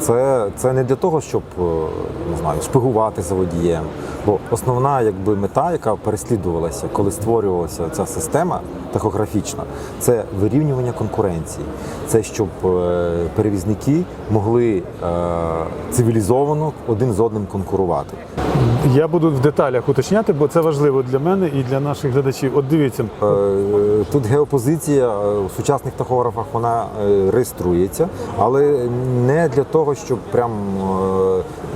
Це, це не для того, щоб е, не знаю, шпигувати за водієм. Бо основна якби, мета, яка переслідувалася, коли створювалася ця система тахографічна, це вирівнювання конкуренції. Це щоб е, перевізники могли е, цивілізовано один з одним конкурувати. Я буду в деталях уточняти, бо це важливо для мене і для наших глядачів. От дивіться, Е, Тут геопозиція в у сучасних тахографах вона е, реєструється, але не для того, щоб прям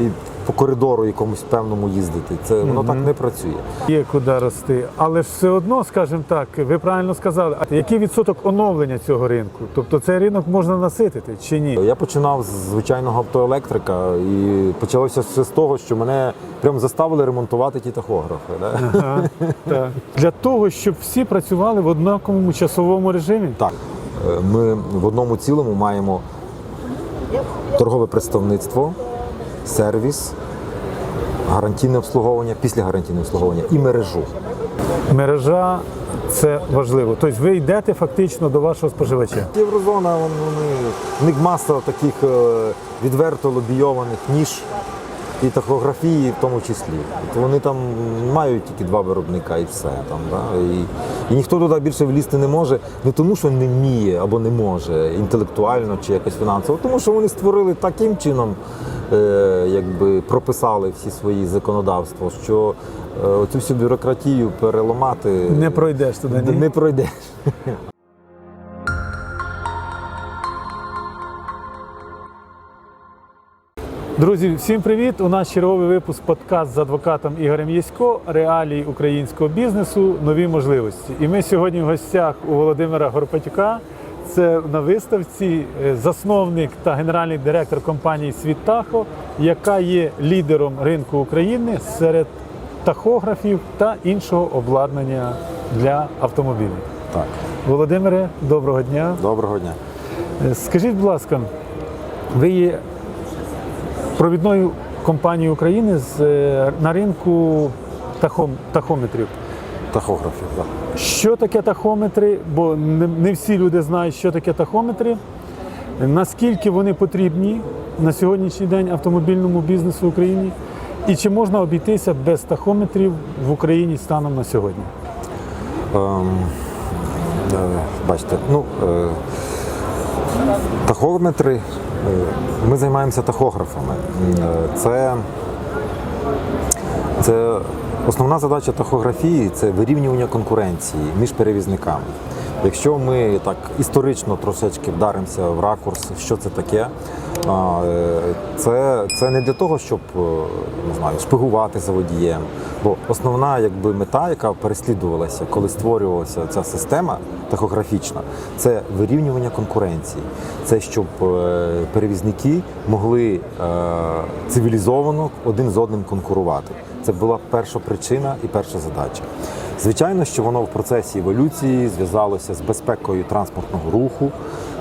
е, по коридору якомусь певному їздити. Це воно так не працює. є куди рости, але ж все одно, скажімо так, ви правильно сказали, а який відсоток оновлення цього ринку? Тобто цей ринок можна наситити чи ні? Я починав з звичайного автоелектрика і почалося все з того, що мене прям заставили ремонтувати ті тахографи. Да? Ага, так. Для того, щоб всі працювали в однаковому часовому режимі. Так, е, ми в одному цілому маємо торгове представництво, сервіс, гарантійне обслуговування, післягарантійне обслуговування і мережу. Мережа це важливо. Тобто ви йдете фактично до вашого споживача. Єврозона, вони, в них маса таких е, відверто лобійованих ніж і тахографії в тому числі. От вони там мають тільки два виробника і все. Там, да? і, і ніхто туди більше влізти не може, не тому, що не вміє або не може інтелектуально чи якось фінансово, тому що вони створили таким чином, якби прописали всі свої законодавства, що е, оцю всю бюрократію переламати Не пройдеш туди. Ні? не пройдеш. Друзі, всім привіт! У нас черговий випуск подкаст з адвокатом Ігорем Єсько реалії українського бізнесу, нові можливості. І ми сьогодні в гостях у Володимира Горпатюка. Це на виставці е, засновник та генеральний директор компанії Світтахо, яка є лідером ринку України серед тахографів та іншого обладнання для автомобілів. Так, Володимире, доброго дня. доброго дня. Е, Скажіть, будь ласка, ви є провідною компанією України з, е, на ринку тахом, тахометрів. Тахографів, так. Що таке тахометри? Бо не, всі люди знають, що таке тахометри. Наскільки вони потрібні на сьогоднішній день автомобільному бізнесу в Україні? І чи можна обійтися без тахометрів в Україні станом на сьогодні? Е, бачите, ну, е, тахометри, е, ми займаємося тахографами. Це, це основна задача тахографії це вирівнювання конкуренції між перевізниками. Якщо ми так історично трошечки вдаримося в ракурс, що це таке, це, це не для того, щоб е, не знаю, шпигувати за водієм. Бо основна якби, мета, яка переслідувалася, коли створювалася ця система тахографічна, це вирівнювання конкуренції. Це щоб е, перевізники могли е, цивілізовано один з одним конкурувати. Це була перша причина і перша задача. Звичайно, що воно в процесі еволюції зв'язалося з безпекою транспортного руху,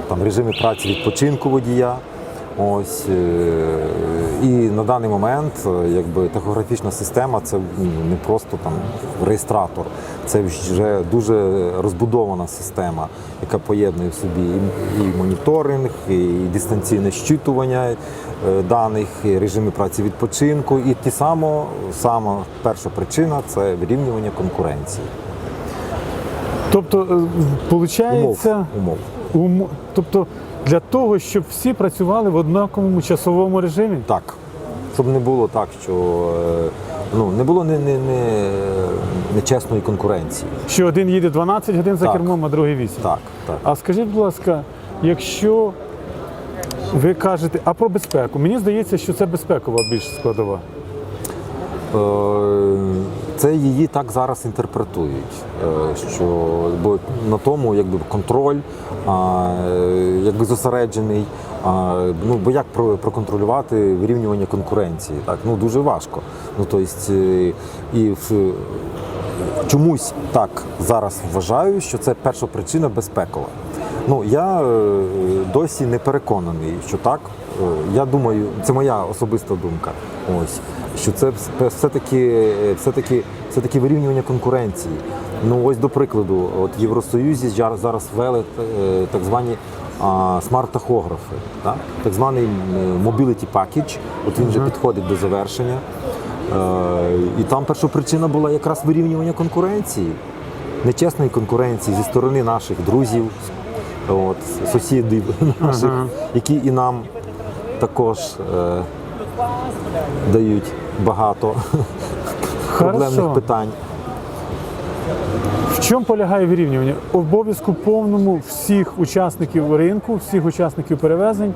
там режими праці відпочинку водія. Ось е, і на даний момент, е, якби тахографічна система, це ну, не просто там реєстратор, це вже дуже розбудована система, яка поєднує в собі і, моніторинг, і дистанційне щитування е, даних, і режими праці відпочинку. І ті само сама перша причина це вирівнювання конкуренції. Тобто, виходить, Умов. умов. Ум- Тобто для того, щоб всі працювали в однаковому часовому режимі. Так. Щоб не було так, що е, ну, не було не, не, не, нечесної конкуренції. Що один їде 12 годин за Так. кермом, а другий 8. Так, так. А скажіть, будь ласка, якщо ви кажете, а про безпеку, мені здається, що це безпекова більш складова. Е, Це її так зараз інтерпретують. е, Що, бо на тому якби, контроль е, якби зосереджений. Ну, бо як проконтролювати вирівнювання конкуренції? Так? Ну, дуже важко. Ну, тобто, е, і в, чомусь так зараз вважаю, що це перша причина безпекова. Ну я досі не переконаний, що так. Е, Я думаю, це моя особиста думка. Ось що це все-таки, все-таки, все-таки вирівнювання конкуренції. Ну ось до прикладу, от в Євросоюзі зараз ввели е, так звані а, смарт-тахографи, так? так званий Mobility Package, от він вже підходить до завершення. Е, І там перша причина була якраз вирівнювання конкуренції, нечесної конкуренції зі сторони наших друзів, от, сусідів наших, які і нам також е, дають багато проблемних питань. В чому полягає вирівнювання? Обов'язку повному всіх учасників ринку, всіх учасників перевезень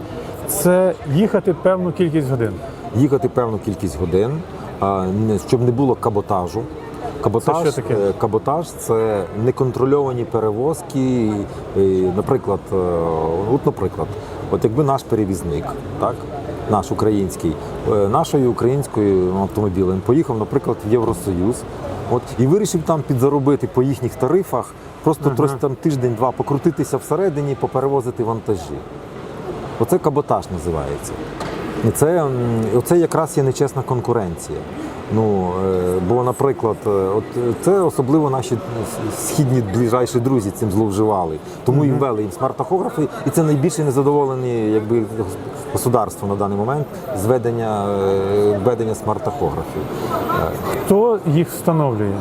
це їхати певну кількість годин. їхати певну кількість годин, щоб не було каботажу. Каботаж, Це що таке? е, каботаж це неконтрольовані перевозки. Наприклад, е, от, наприклад, от якби наш перевізник, так, наш український, е, нашою українською автомобілем поїхав, наприклад, в Євросоюз, от і вирішив там підзаробити по їхніх тарифах, просто трохи там тиждень-два покрутитися всередині, поперевозити вантажі. Оце каботаж називається. І це, оце якраз є нечесна конкуренція. Ну, е, бо, наприклад, е, от е, це особливо наші східні ближайші друзі цим зловживали. Тому і вели їм смарт-тахографи, і це найбільше незадоволені якби, государство на даний момент зведення ведення, введення смарт-тахографів. Хто їх встановлює?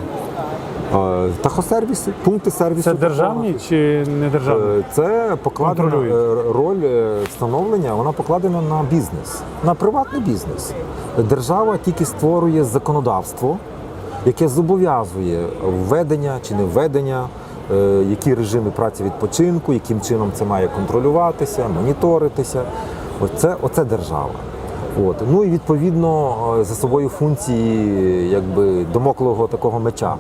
Тахосервіси, пункти сервісу. Це державні чи не державні? Е, Це покладена е, роль е, встановлення, вона покладена на бізнес, на приватний бізнес. Держава тільки створює законодавство, яке зобов'язує введення чи не введення, які режими праці відпочинку, яким чином це має контролюватися, моніторитися. Оце, оце держава. От. Ну і відповідно за собою функції якби домоклого такого меча.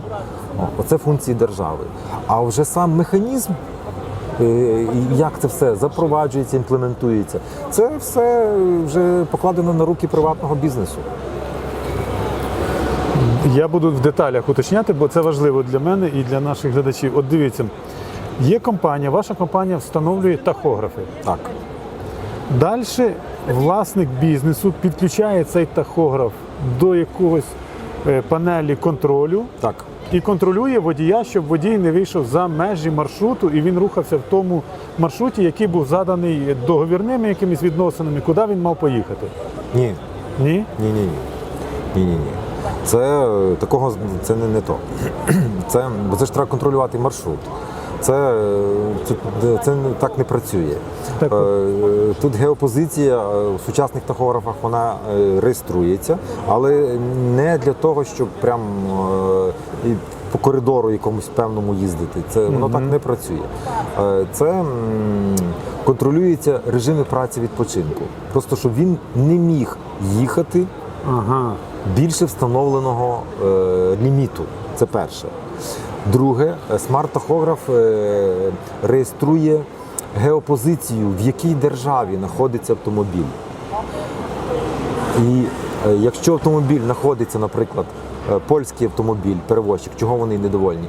Оце функції держави. А вже сам механізм, е, як це все запроваджується, імплементується, це все вже покладено на руки приватного бізнесу. Я буду в деталях уточняти, бо це важливо для мене і для наших глядачів. От дивіться, є компанія, ваша компанія встановлює тахографи. Так. Далі власник бізнесу підключає цей тахограф до якогось е, панелі контролю Так. І контролює водія, щоб водій не вийшов за межі маршруту і він рухався в тому маршруті, який був заданий договірними якимись відносинами, куди він мав поїхати. Ні. Ні? Ні, ні, ні. Ні, ні, ні. Це е, такого це не, не то. Це, бо це ж треба контролювати маршрут. Це, е, це, це так не працює. Так. Е, Тут геопозиція е, в сучасних тахографах вона е, реєструється, але не для того, щоб прям е, і по коридору якомусь певному їздити. Це воно так не працює. Е, Це контролюється режими праці відпочинку. Просто щоб він не міг їхати Ага. більше встановленого е, ліміту. Це перше. Друге, е, смарт-тахограф е, реєструє геопозицію, в якій державі знаходиться автомобіль. І е, якщо автомобіль знаходиться, наприклад, польський автомобіль, перевозчик, чого вони недовольні?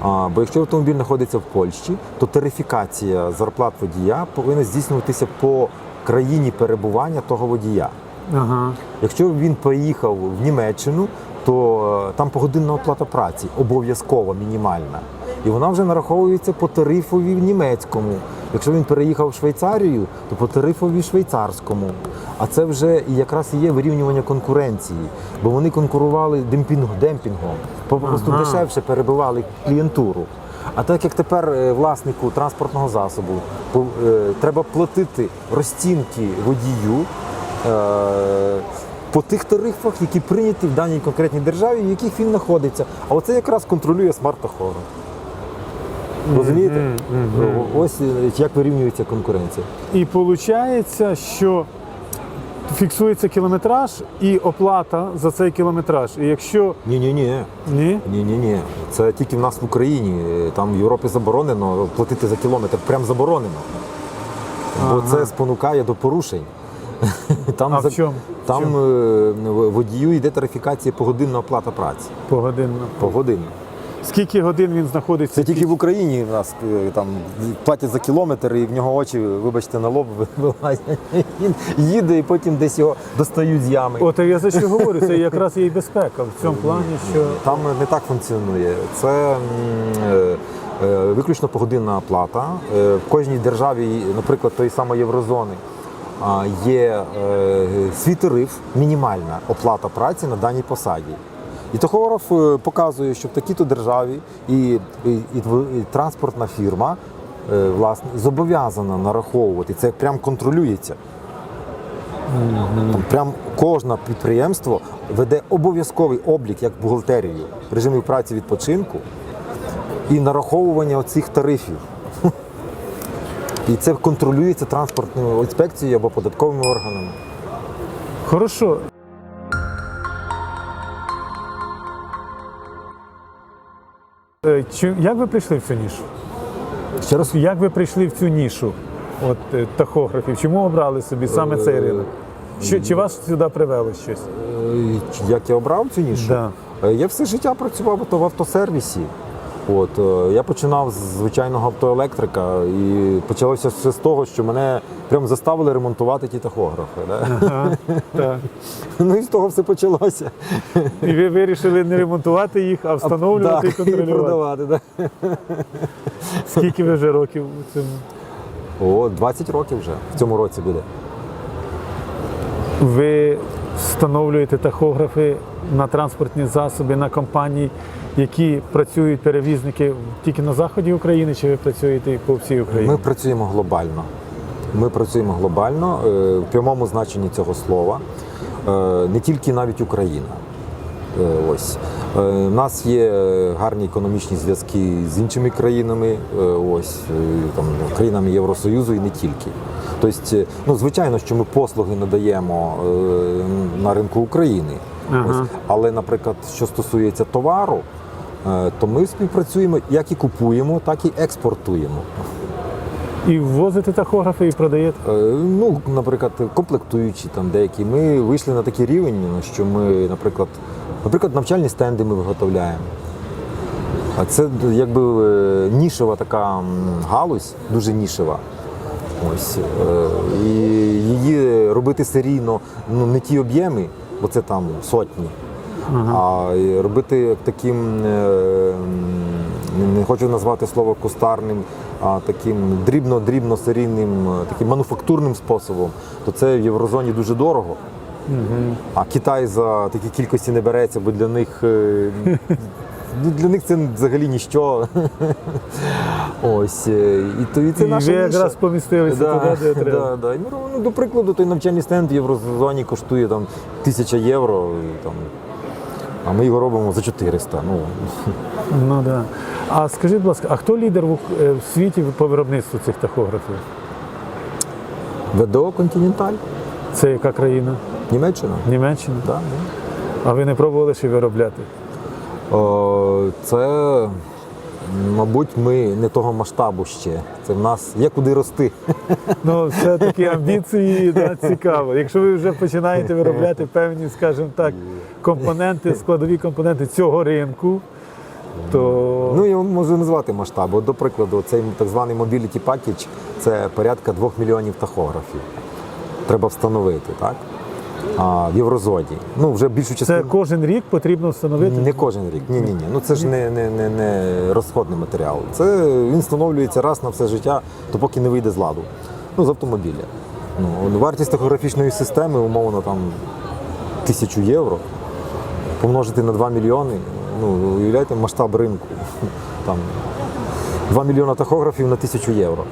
А, бо якщо автомобіль знаходиться в Польщі, то тарифікація зарплат водія повинна здійснюватися по країні перебування того водія. Ага. Якщо він поїхав в Німеччину, то е, там погодинна оплата праці обов'язково мінімальна. І вона вже нараховується по тарифові в німецькому. Якщо він переїхав в Швейцарію, то по тарифові швейцарському. А це вже і якраз і є вирівнювання конкуренції, бо вони конкурували демпінг, демпінгом, просто Ага. дешевше перебивали клієнтуру. А так як тепер е, власнику транспортного засобу е, треба платити розцінки водію, е, по тих тарифах, які прийняті в даній конкретній державі, в яких він знаходиться. А оце якраз контролює смарт-тахограф. Розумієте? О- Ось е, як вирівнюється конкуренція. І виходить, що фіксується кілометраж і оплата за цей кілометраж. І якщо Ні, ні, ні. ні, Ні, ні, ні. Це тільки в нас в Україні. Там в Європі заборонено платити за кілометр. Прям заборонено. Бо Ага. це спонукає до порушень. Там, А в чому? В чому? е, водію йде тарифікація погодинна оплата праці. погодинно. Погодинна. Скільки годин він знаходиться? Це тільки в Україні у нас е, там платять за кілометр, і в нього очі, вибачте, на лоб вилазять. Він їде і потім десь його достають з ями. От я за що говорю, це якраз є і безпека в цьому плані, що Там не так функціонує. Це е, е, виключно погодинна плата. В кожній державі, наприклад, тої самої Єврозони, є свій тариф, мінімальна оплата праці на даній посаді. І тахограф е, показує, що в такій-то державі і, і, і, і транспортна фірма е, власне, зобов'язана нараховувати. Це прям контролюється. Там прям кожне підприємство веде обов'язковий облік як бухгалтерію режимів праці відпочинку і нараховування оцих тарифів. І це контролюється транспортною інспекцією або податковими органами. Хорошо. Чи, як ви прийшли в цю нішу? Ще раз Як ви прийшли в цю нішу от, е, тахографів? Чому обрали собі саме цей ринок? Що, чи вас сюди привело щось? Е, як я обрав цю нішу? Да. Е, Я все життя працював в автосервісі. От, е, я починав з звичайного автоелектрика і почалося все з того, що мене прям заставили ремонтувати ті тахографи. Да? Ага, так. Ну і з того все почалося. І ви вирішили не ремонтувати їх, а встановлювати Да, і контролювати. продавати. Да. Скільки ви вже років у цьому? О, 20 років вже в цьому році буде. Ви встановлюєте тахографи на транспортні засоби, на компанії, які працюють перевізники тільки на заході України, чи ви працюєте по всій Україні? Ми працюємо глобально. Ми працюємо глобально е, в прямому значенні цього слова, Е, не тільки навіть Україна. Е, Ось у нас є гарні економічні зв'язки з іншими країнами, ось там країнами Євросоюзу і не тільки. Тобто, ну звичайно, що ми послуги надаємо на ринку України. Ага. Ось. Але, наприклад, що стосується товару, то ми співпрацюємо як і купуємо, так і експортуємо. І ввозите тахографи і продаєте? Е, Ну, наприклад, комплектуючі там деякі. Ми вийшли на такий рівень, ну, що ми, наприклад, наприклад, навчальні стенди ми виготовляємо. А це якби е, нішева така галузь, дуже нішева. Ось. е, І її робити серійно ну, не ті об'єми, бо це там сотні. А робити таким, е, не хочу назвати слово кустарним, а таким дрібно-дрібно серійним, е, таким мануфактурним способом, то це в Єврозоні дуже дорого. А Китай за такі кількості не береться, бо для них, е, ну, для них це взагалі ніщо. Ось. І, то, і це І наша ви якраз помістилися туди, де треба. Да, да. Ну, ну, до прикладу, той навчальний стенд в Єврозоні коштує там, тисяча євро, і, там, а ми його робимо за 400. Ну, Ну да. А скажіть, будь ласка, а хто лідер в, е, світі по виробництву цих тахографів? ВДО Континенталь, Це яка країна? Німеччина. Німеччина? Да, да. А ви не пробували ще виробляти? О, це, мабуть, ми не того масштабу ще. Це в нас є куди рости. Ну, все такі амбіції да, цікаво. Якщо ви вже починаєте виробляти певні, скажімо так, компоненти, складові компоненти цього ринку, то Ну, я можу назвати масштаб. От, До прикладу, цей так званий Mobility Package – це порядка 2 мільйонів тахографів. Треба встановити, так? А, в Єврозоні. Ну, вже більшу це кожен рік потрібно встановити. Не кожен рік. Ні, ні, ні. Ну це ж не, не, не, не розходний матеріал. Це він встановлюється раз на все життя, то поки не вийде з ладу. Ну, з автомобіля. Ну, вартість тахографічної системи, умовно, там тисячу євро. Помножити на 2 мільйони. Ну, уявляєте, масштаб ринку. Там 2 мільйона тахографів на тисячу євро.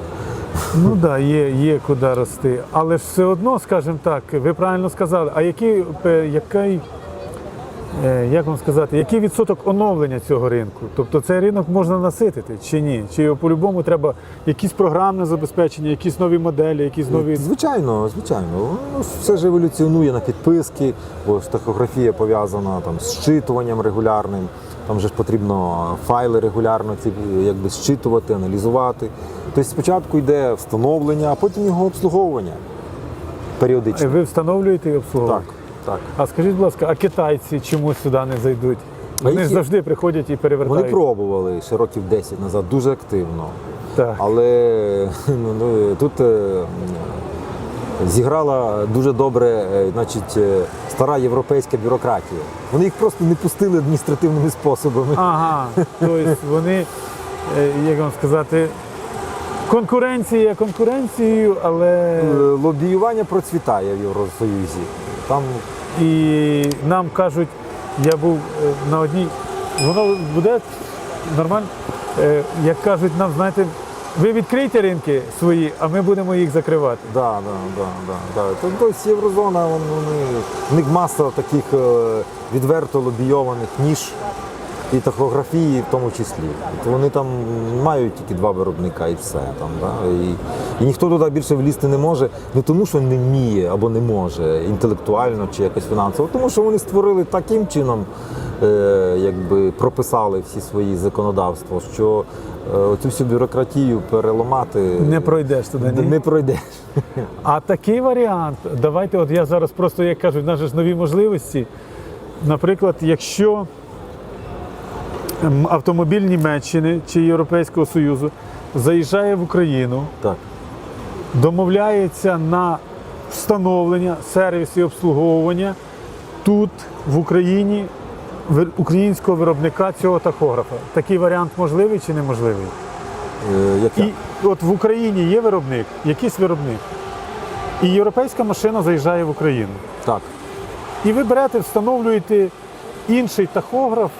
Ну так, да, є, є куди рости. Але ж все одно, скажімо так, ви правильно сказали, а який, е, який, е, як вам сказати, який відсоток оновлення цього ринку? Тобто цей ринок можна наситити чи ні? Чи його по-любому треба якісь програмне забезпечення, якісь нові моделі, якісь нові. Звичайно, звичайно. Ну, все ж еволюціонує на підписки, бо ж пов'язана там, з щитуванням регулярним. Там же ж потрібно файли регулярно ці, якби, щитувати, аналізувати. Тобто спочатку йде встановлення, а потім його обслуговування періодично. Ви встановлюєте і обслуговуєте? Так, так. А скажіть, будь ласка, а китайці чому сюди не зайдуть? Вони їх завжди приходять і перевертають. Вони пробували ще років 10 назад дуже активно. Так. Але ну, ну, тут е, зіграла дуже добре е, значить, е, стара європейська бюрократія. Вони їх просто не пустили адміністративними способами. Ага, тобто вони е, як вам сказати, конкуренція конкуренцією, але Е, Лобіювання процвітає в Євросоюзі. Там і нам кажуть, я був е, на одній, воно буде нормально. Е, Як кажуть нам, знаєте, ви відкрийте ринки свої, а ми будемо їх закривати. Да, да, да, да, да. Тобто Єврозона, вони, в них маса таких відверто лобійованих ніж і тахографії в тому числі. От вони там мають тільки два виробника і все. Там, да? і, і ніхто туди більше влізти не може, не тому, що не вміє або не може інтелектуально чи якось фінансово, тому що вони створили таким чином, е, якби прописали всі свої законодавства, що е, оцю всю бюрократію переламати Не пройдеш туди. Ні? не пройдеш. А такий варіант, давайте, от я зараз просто як кажуть, нас ж нові можливості. Наприклад, якщо автомобіль Німеччини чи Європейського Союзу заїжджає в Україну, Так. домовляється на встановлення, сервіс і обслуговування тут, в Україні, українського виробника цього тахографа. Такий варіант можливий чи неможливий? Е? І от в Україні є виробник, якийсь виробник. І європейська машина заїжджає в Україну. Так. І ви берете, встановлюєте інший тахограф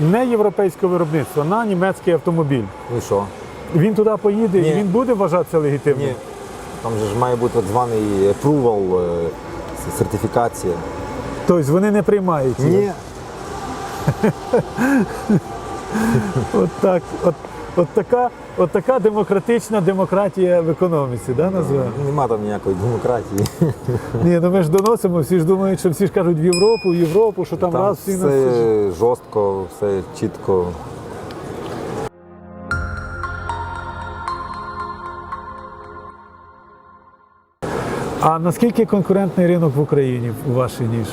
не європейське виробництво на німецький автомобіль. І що? Він туди поїде Ні. і він буде вважатися легітимним. Ні. Там же ж має бути так званий approval, е, сертифікація. Тобто вони не приймають. Ні. От, так, от, от, така, от така демократична демократія в економіці, да, називаємо? Нема там ніякої демократії. Ні, ну ми ж доносимо, всі ж думають, що всі ж кажуть в Європу, в Європу, що там, Там раз всі нас. все жорстко, все чітко. А наскільки конкурентний ринок в Україні у вашій ніж?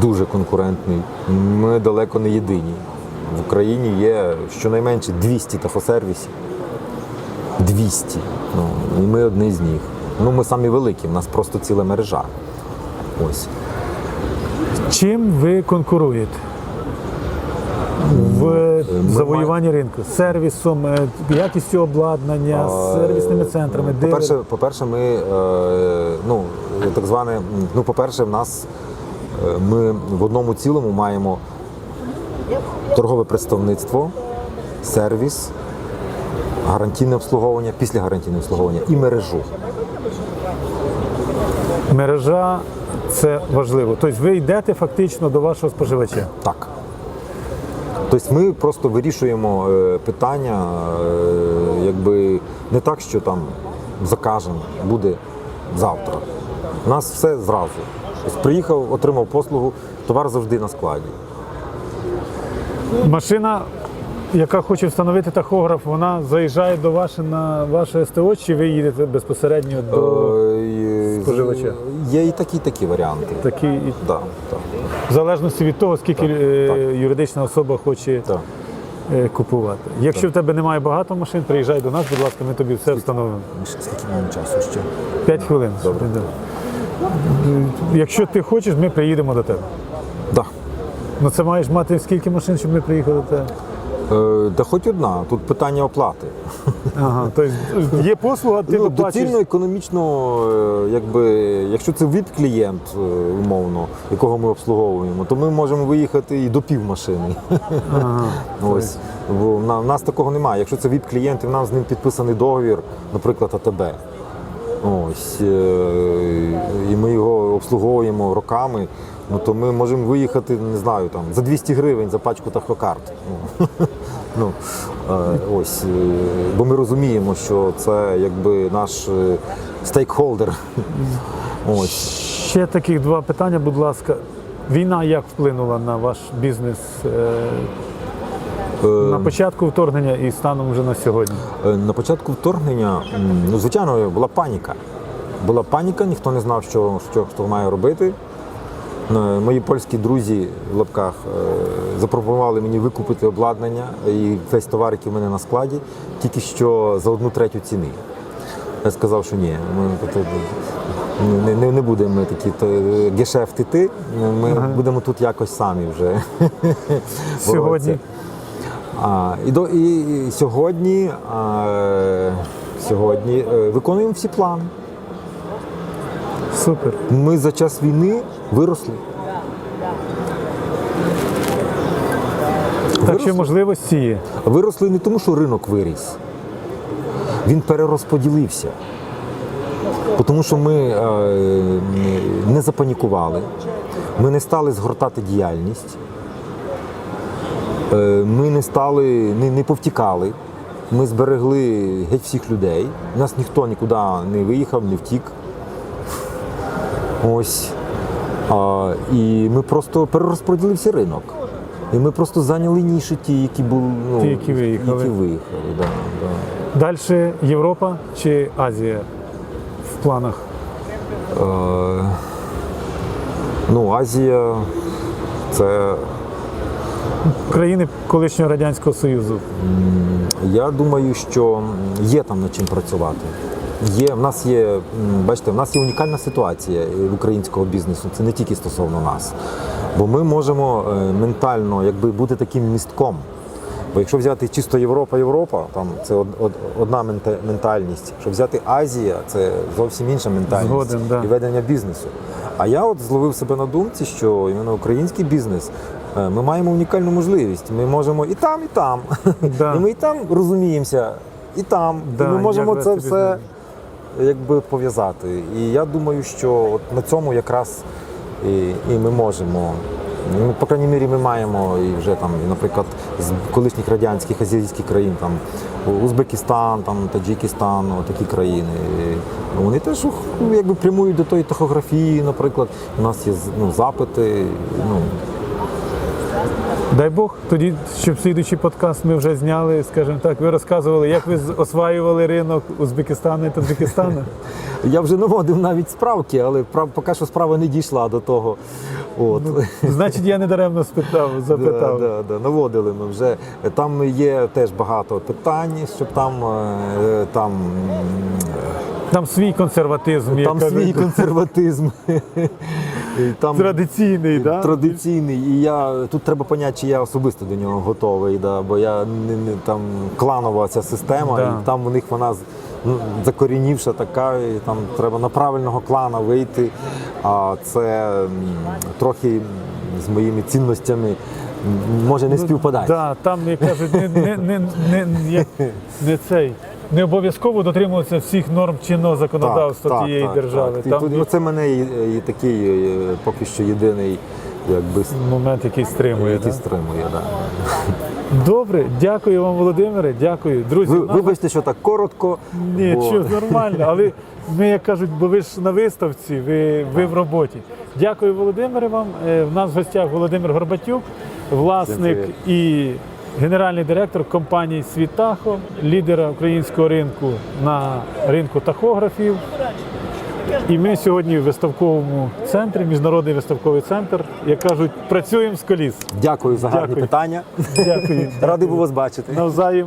Дуже конкурентний. Ми далеко не єдині. В Україні є щонайменше 200 тафосервісів. 200. Ну, і ми одні з них. Ну, ми самі великі, в нас просто ціла мережа. Ось. Чим ви конкуруєте? В завоюванні ринку сервісом, е, якістю обладнання, сервісними центрами, По-перше, по-перше, ми е, ну, так зване, ну, по-перше, в нас е, ми в одному цілому маємо торгове представництво, сервіс, гарантійне обслуговування, після гарантійне обслуговування і мережу. мережа це важливо. Тобто ви йдете фактично до вашого споживача. Так. Тобто ми просто вирішуємо е, питання, е, якби не так, що там закажемо, буде завтра. У нас все зразу. Тобто приїхав, отримав послугу, товар завжди на складі. Машина, яка хоче встановити тахограф, вона заїжджає до ваше на ваше СТО, чи ви їдете безпосередньо до Е, споживача. Є і такі такі варіанти. такі, Да, так, в залежності від того, скільки е, так. юридична особа хоче так. е, купувати. Якщо в тебе немає багато машин, приїжджай до нас, будь ласка, ми тобі все встановимо. Скільки маємо часу ще? П'ять хвилин. Добре. Да. Якщо ти хочеш, ми приїдемо до тебе. Да. Ну це маєш мати скільки машин, щоб ми приїхали тебе? Е, да хоч одна, тут питання оплати. Ага, тобто є послуга, ти ну, доплачуєш. доцільно економічно, е, якби, якщо це ВІП-клієнт, е, умовно, якого ми обслуговуємо, то ми можемо виїхати і до пів машини. Ага. Ось. Бо в на- в нас такого немає. Якщо це ВІП-клієнт і в нас з ним підписаний договір, наприклад, АТБ. Ось, е, і ми його обслуговуємо роками, ну то ми можемо виїхати, не знаю, там, за 200 гривень за пачку тахокарт. Ну, ну, е, ось, е, бо ми розуміємо, що це якби наш е, стейкхолдер. Ось. Ще таких два питання, будь ласка. Війна як вплинула на ваш бізнес на початку вторгнення і станом вже на сьогодні? На початку вторгнення, ну, звичайно, була паніка. Була паніка, ніхто не знав, що, що хто має робити. Е, Мої польські друзі в лапках е, запропонували мені викупити обладнання і весь товар, який в мене на складі, тільки що за одну третю ціни. Я сказав, що ні, ми не, не, не будемо такі то, е, гешефт іти, ми будемо тут якось самі вже. Сьогодні. А, і, до, і, сьогодні, а, сьогодні е, виконуємо всі плани. Супер. Ми за час війни виросли. Так що Виросли. можливості є. Виросли не тому, що ринок виріс. Він перерозподілився. Тому що ми е, не запанікували, ми не стали згортати діяльність, е, ми не стали, не, не повтікали. Ми зберегли геть всіх людей. Нас ніхто нікуди не виїхав, не втік. Ось. А, і ми просто перерозподілився ринок. І ми просто зайняли ніші ті, які були ну, Ті, які виїхали. Які виїхали да, да. Далі Європа чи Азія в планах? Е, ну, Азія це, Країни колишнього Радянського Союзу. я думаю, що є там над чим працювати. Є, в нас є, бачите, в нас є унікальна ситуація в українського бізнесу. Це не тільки стосовно нас. Бо ми можемо е, ментально якби, бути таким містком. Бо якщо взяти чисто Європа, Європа, там це од- од- одна мента- ментальність. Якщо взяти Азія, це зовсім інша ментальність Згоден, да. і ведення бізнесу. А я от зловив себе на думці, що іменно український бізнес. е, Ми маємо унікальну можливість. Ми можемо і там, і там. Да. І ми і там розуміємося, і там. Да, і ми можемо це все бізнес. Якби пов'язати. І я думаю, що от на цьому якраз і, і ми можемо. Ну, по крайній мірі, ми маємо і вже там, і, наприклад, з колишніх радянських азійських країн, там Узбекистан, там Таджикистан, такі країни. І вони теж ну, якби прямують до тої тахографії, наприклад. У нас є ну, запити. Ну, Дай Бог, тоді, щоб слідуючий подкаст ми вже зняли, скажімо так, ви розказували, як ви осваювали ринок Узбекистану і Таджикистану. я вже наводив навіть справки, але поки що справа не дійшла до того. От. Значить, я не даремно спитав, запитав. Да, да, да, наводили ми вже. Там є теж багато питань, щоб там, е, там, Там свій консерватизм, там свій консерватизм. Там традиційний, да? традиційний. І я тут треба поняти, чи я особисто до нього готовий, да, бо я не, не там кланова ця система, Да. і там у них вона ну, закорінівша така, і там треба на правильного клана вийти. А це трохи з моїми цінностями може не співпадати. Да, там, як кажуть, не, не, не, не, як- не цей. Не обов'язково дотримуватися всіх норм чинного законодавства тієї держави. І Там тут, ну, це мене і, і такий е, поки що єдиний якби, момент, який стримує. який Да? стримує. Да. Добре, дякую вам, Володимире. Дякую. Друзі, Ви, у нас- вибачте, що так коротко. Ні, бо- що нормально, але ми, як кажуть, бо ви ж на виставці, ви, ви в роботі. Дякую, Володимире, вам. Е, В нас в гостях Володимир Горбатюк, власник і генеральний директор компанії Світахо, лідера українського ринку на ринку тахографів. І ми сьогодні в виставковому центрі, міжнародний виставковий центр, як кажуть, працюємо з коліс. Дякую за гарні Дякую. питання. Дякую. Радий був вас бачити. Навзаєм.